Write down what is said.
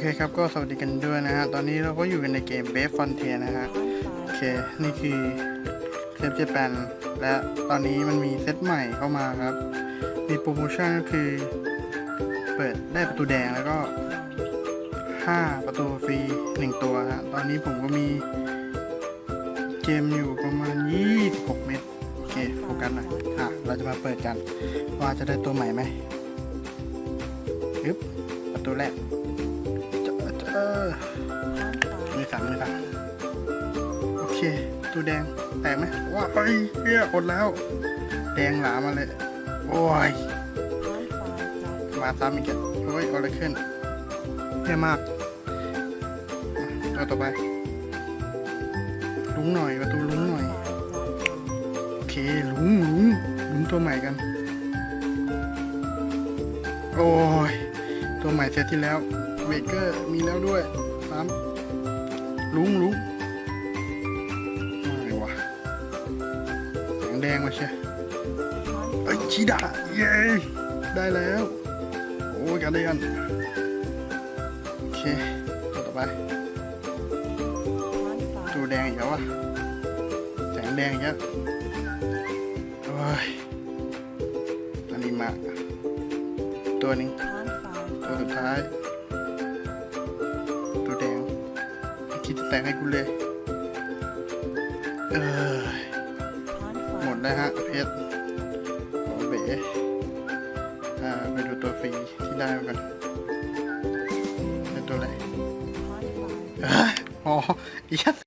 เคครับก็สวัสดีกันด้วยนะฮะ ตอนนี้เราก็อยู่กันในเกม b a s e Frontier นะฮะ โอเค นี่คือเซฟเจแปนและตอนนี้มันมีเซตใหม่เข้ามาครับ มีโปรโมชั่นก็คือ เปิดได้ประตูแดงแล้วก็ 5 ประตูฟรี 1 ตัวฮะ ตอนนี้ผมก็มีเกมอยู่ประมาณ 26 เม็ดโอเคโฟกัสหน่อยอะ เราจะมาเปิดกัน ว่าจะได้ตัวใหม่ไหมอึ๊บประตูแรก เจอเจอมือสั่นมือสั่นโอเค ตัวแดงแตกไหมว้าเฮ้ยเฮียอดแล้ว แดงหลามาเลย โอ้ยมาซ้ำอีกแล้วโอ้ยเอาอะไรขึ้นเฮียมากอะตัวต่อไป ลุงหน่อยประตูลุงหน่อย โอเคลุงลุงลุงตัวใหม่กัน โอ้ย ตัวใหม่เซตที่แล้ว เบเกอร์มีแล้วด้วยสามลุงลุงอะไรวะแสงแดงมาเชียเอ้ยชีดาเย้ได้แล้ว โอ้ยกันได้กันโอเคตัวต่อไปตัวแดงอีกแล้ววะแสงแดงอีกแล้วโอ้ยอันนี้มาตัวหนึงตัวสุดท้าย คิดจะแต่งให้กูเลย เออหมดแล้วฮะเพชรโอเบ๋อ่าไปดูตัวฟรีที่ได้มากันเป็นตัวอะไรอ๋ออีก